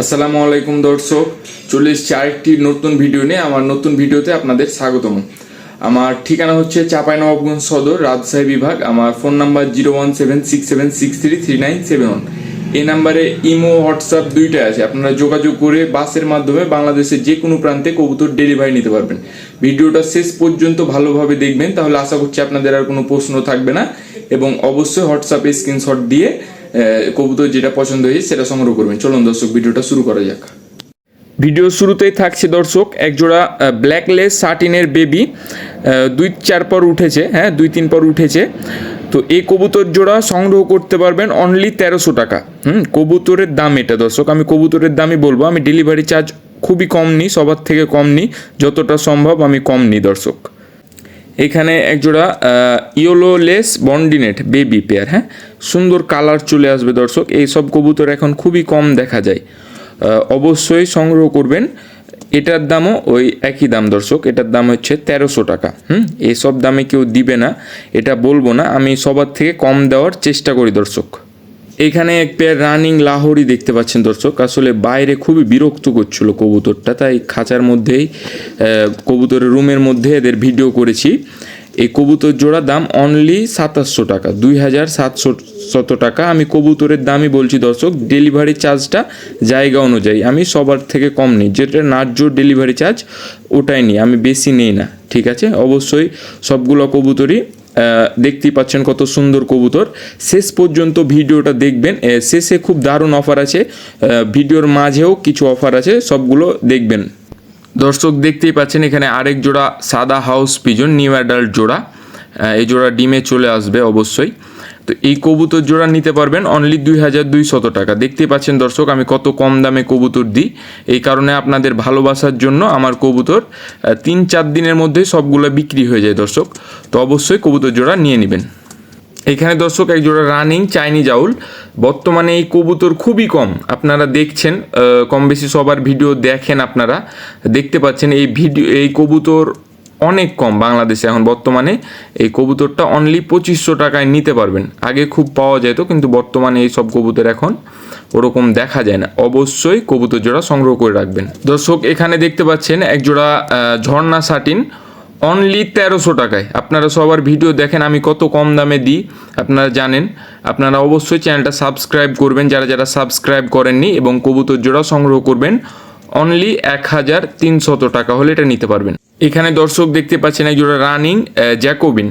আসসালামু আলাইকুম দর্শক, চলে এসেছি আরেকটি নতুন ভিডিও নিয়ে, আমার নতুন ভিডিওতে আপনাদের স্বাগতম। আমার ঠিকানা হচ্ছে চাঁপাইনবাবগঞ্জ সদর, রাজশাহী বিভাগ, আমার phone number zero one seven six seven six three three nine seven one. এই নাম্বারে ইমো, হোয়াটসঅ্যাপ দুইটাই আছে, আপনারা যোগাযোগ করে বাসের মাধ্যমে বাংলাদেশের যে কোনো প্রান্তে কবুতর ডেলিভারি নিতে পারবেন। ভিডিওটা শেষ পর্যন্ত ভালোভাবে দেখবেন, তাহলে আশা করছি আপনাদের আর কোনো প্রশ্ন থাকবে না। এবং অবশ্যই হোয়াটসঅ্যাপে স্ক্রিনশট দিয়ে কবুতর যেটা পছন্দ হয়েছে, সেটা সংগ্রহ করবেন। চলুন দর্শক, ভিডিওটা শুরু করা যাক। ভিডিও শুরুতেই থাকছে দর্শক, একজোড়া ব্ল্যাকলেস সাটিনের বেবি দুই চার পর উঠেছে হ্যাঁ দুই তিন পর উঠেছে। তো এই কবুতর জোড়া সংগ্রহ করতে পারবেন অনলি তেরোশো টাকা। হুম, কবুতরের দাম এটা দর্শক, আমি কবুতরের দামই বলব, আমি ডেলিভারি চার্জ খুবই কম নিই, সবার থেকে কম নিই, যতটা সম্ভব আমি কম নিই দর্শক। এখানে একজোড়া ইয়োলোলেস বন্ডিনেট বেবি পেয়ার হ্যাঁ? সুন্দর কালার চলে আসবে দর্শক। এই সব কবুতর এখন খুবই কম দেখা যায়। অবশ্যই সংগ্রহ করবেন। এটার দামও ওই একই দাম দর্শক। এটার দাম হচ্ছে তেরোশো টাকা, হুম? এসব দামে কেউ দিবে না। এটা বলব না। আমি সবার থেকে কম দেওয়ার চেষ্টা করি দর্শক। এখানে এক পেয়ার রানিং লাহোরি দেখতে পাচ্ছেন দর্শক। আসলে বাইরে খুবই বিরক্ত করছিল কবুতরটা, তাই খাঁচার মধ্যেই কবুতরের রুমের মধ্যে এদের ভিডিও করেছি। এই কবুতর জোড়া দাম অনলি সাতাশশো টাকা, দুই হাজার সাতশো শত টাকা। আমি কবুতরের দামই বলছি দর্শক ডেলিভারি চার্জটা জায়গা অনুযায়ী। আমি সবার থেকে কম নিই, যেটা ন্যায্য ডেলিভারি চার্জ ওটাই নিই, আমি বেশি নিই না, ঠিক আছে? অবশ্যই সবগুলো কবুতরই দেখতেই পাচ্ছেন কত সুন্দর কবুতর। শেষ পর্যন্ত ভিডিওটা দেখবেন। শেষে খুব দারুণ অফার আছে। ভিডিওর মাঝেও কিছু অফার আছে, সবগুলো দেখবেন। দর্শক দেখতেই পাচ্ছেন এখানে আরেক জোড়া সাদা হাউস পিজন নিউ অ্যাডাল্ট জোড়া। এই জোড়া ডিমে চলে আসবে অবশ্যই। তো এই কবুতর জোড়া নিতে পারবেন অনলি দুই হাজার দুইশত টাকা। দেখতেই পাচ্ছেন দর্শক, আমি কত কম দামে কবুতর দিই। এই কারণে আপনাদের ভালোবাসার জন্য আমার কবুতর তিন চার দিনের মধ্যে সবগুলো বিক্রি হয়ে যায় দর্শক। তো অবশ্যই কবুতর জোড়া নিয়ে নেবেন। এখানে দর্শক এক জোড়া রানিং চাইনিজ আউল বর্তমানে এই কবুতর খুবই কম। আপনারা দেখছেন কম বেশি সবার ভিডিও দেখেন আপনারা। দেখতে পাচ্ছেন এই ভিডিও, এই কবুতর অনেক কম। বাংলাদেশে এখন বর্তমানে এই কবুতরটা অনলি পঁচিশশো টাকায় নিতে পারবেন। আগে খুব পাওয়া যেত, কিন্তু বর্তমানে এই সব কবুতর এখন ওরকম দেখা যায় না। অবশ্যই কবুতর জোড়া সংগ্রহ করে রাখবেন। দর্শক, এখানে দেখতে পাচ্ছেন এক জোড়া ঝর্ণা সাটিন অনলি তেরোশো টাকায়। আপনারা সবার ভিডিও দেখেন, আমি কত কম দামে দিই, আপনারা জানেন। আপনারা অবশ্যই চ্যানেলটা সাবস্ক্রাইব করবেন। যারা যারা সাবস্ক্রাইব করেননি এবং কবুতর জোড়া সংগ্রহ করবেন অনলি এক হাজার তিনশত টাকা হলে এটা নিতে পারবেন। এখানে দর্শক দেখতে পাচ্ছেন এক জোড়া রানিং জ্যাকোবিন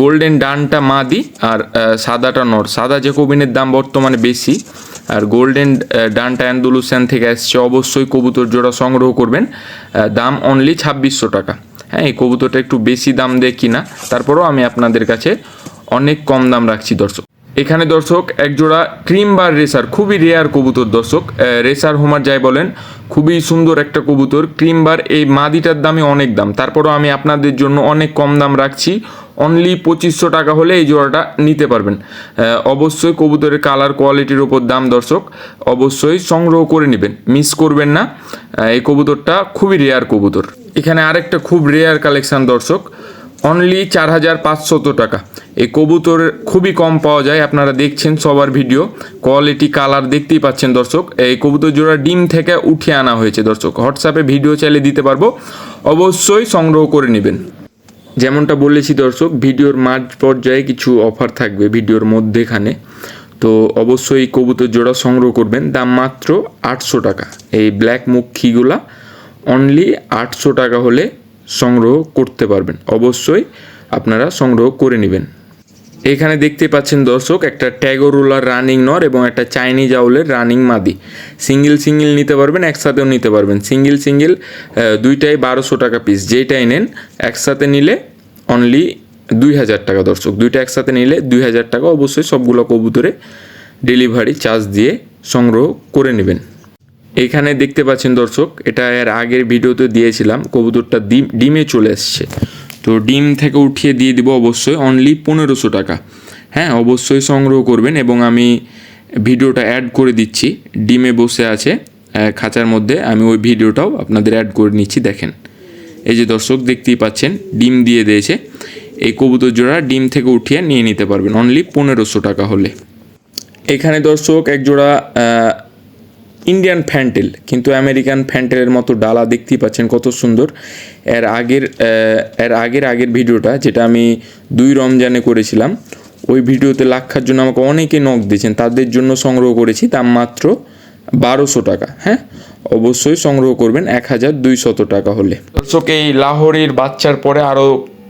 গোল্ডেন ডানটা মাদি আর সাদাটা নর। সাদা জ্যাকোবিনের দাম বর্তমানে বেশি আর গোল্ডেন ডানটা অ্যান্ডুলুসিয়ান থেকে আসছে। অবশ্যই কবুতর জোড়া সংগ্রহ করবেন। দাম অনলি ছাব্বিশশো টাকা। হ্যাঁ এই কবুতরটা একটু বেশি দাম দিয়ে কিনা, তারপরেও আমি আপনাদের কাছে অনেক কম দাম রাখছি দর্শক। এখানে দর্শক, এক জোড়া ক্রিম বার রেসার, খুবই রেয়ার কবুতর দর্শক। রেসার হোমার যাই বলেন, খুবই সুন্দর একটা কবুতর। ক্রিম বার, এই মাদিটার দামে অনেক দাম। তারপরও আমি আপনাদের জন্য অনেক কম দাম রাখছি। অনলি পঁচিশশো টাকা হলে এই জোড়াটা নিতে পারবেন। অবশ্যই কবুতরের কালার কোয়ালিটির ওপর দাম দর্শক, অবশ্যই সংগ্রহ করে নেবেন। মিস করবেন না। এই কবুতরটা খুবই রেয়ার কবুতর। এখানে আরেকটা খুব রেয়ার কালেকশন দর্শক অনলি চার হাজার পাঁচশত টাকা। এই কবুতর খুবই কম পাওয়া যায়, আপনারা দেখছেন সবার ভিডিও। কোয়ালিটি কালার দেখতেই পাচ্ছেন দর্শক। এই কবুতর জোড়া ডিম থেকে উঠে আনা হয়েছে দর্শক। হোয়াটসঅ্যাপে ভিডিও চাইলে দিতে পারব। অবশ্যই সংগ্রহ করে নেবেন। যেমনটা বলেছি দর্শক, ভিডিওর মাঝ পর্যায়ে কিছু অফার থাকবে ভিডিওর মধ্যেখানে। তো অবশ্যই কবুতর জোড়া সংগ্রহ করবেন। দাম মাত্র আটশো টাকা। এই ব্ল্যাক মুখিগুলা অনলি আটশো টাকা হলে সংগ্রহ করতে পারবেন। অবশ্যই আপনারা সংগ্রহ করে নেবেন। এখানে দেখতে পাচ্ছেন দর্শক, একটা ট্যাগোরুলার রানিং নর এবং একটা চাইনিজ আউলের রানিং মাদি। সিঙ্গেল সিঙ্গেল নিতে পারবেন, একসাথেও নিতে পারবেন। সিঙ্গেল সিঙ্গেল দুইটাই বারোশো টাকা পিস যেইটাই নেন, একসাথে নিলে অনলি দুই হাজার টাকা দর্শক। দুইটা একসাথে নিলে দুই হাজার টাকা। অবশ্যই সবগুলো কবুতরে ডেলিভারি চার্জ দিয়ে সংগ্রহ করে নেবেন। এখানে দেখতে পাচ্ছেন দর্শক, এটা এর আগের ভিডিওতে দিয়েছিলাম, কবুতরটা ডিম, ডিমে চলে এসছে। তো ডিম থেকে উঠিয়ে দিয়ে দিব অবশ্যই অনলি পনেরোশো টাকা। হ্যাঁ অবশ্যই সংগ্রহ করবেন এবং আমি ভিডিওটা অ্যাড করে দিচ্ছি, ডিমে বসে আছে খাঁচার মধ্যে, আমি ওই ভিডিওটাও আপনাদের অ্যাড করে নিচ্ছি, দেখেন। এই যে দর্শক, দেখতেই পাচ্ছেন, ডিম দিয়ে দিয়েছে। এই কবুতর জোড়া ডিম থেকে উঠিয়ে নিয়ে নিতে পারবেন অনলি পনেরোশো টাকা হলে। এখানে দর্শক, এক জোড়া ইন্ডিয়ান ফ্যান্টেল কিন্তু আমেরিকান ফ্যান্টেলের মতো ডালা দেখতেই পাচ্ছেন কত সুন্দর। এর আগের এর আগের আগের ভিডিওটা যেটা আমি দুই রমজানে করেছিলাম, ওই ভিডিওতে লাক্ষার জন্য আমাকে অনেকে নখ দিয়েছেন, তাদের জন্য সংগ্রহ করেছি, দাম মাত্র বারোশো টাকা হ্যাঁ? অবশ্যই সংগ্রহ করবেন এক হাজার দুইশত টাকা হলে। দর্শক, এই লাহোরের বাচ্চার পরে আরও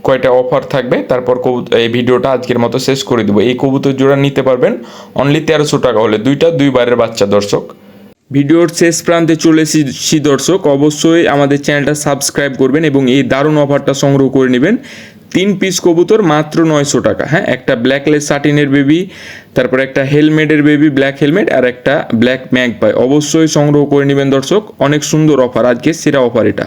কয়টা অফার থাকবে, তারপর এই ভিডিওটা আজকের মতো শেষ করে দেবো। এই কবুতর জোড়া নিতে পারবেন অনলি তেরোশো টাকা হলে, দুইটা দুইবারের বাচ্চা, দর্শক। ভিডিওর শেষ প্রান্তে চলে এসেছি দর্শক। অবশ্যই আমাদের চ্যানেলটা সাবস্ক্রাইব করবেন এবং এই দারুণ অফারটা সংগ্রহ করে নেবেন। তিন পিস কবুতর মাত্র নয়শো টাকা। হ্যাঁ একটা ব্ল্যাকলেস সাটিনের বেবি তারপর একটা হেলমেটের বেবি ব্ল্যাক হেলমেট আর একটা ব্ল্যাক ম্যাগ পাই অবশ্যই সংগ্রহ করে নেবেন দর্শক। অনেক সুন্দর অফার। আজকে সেরা অফার এটা।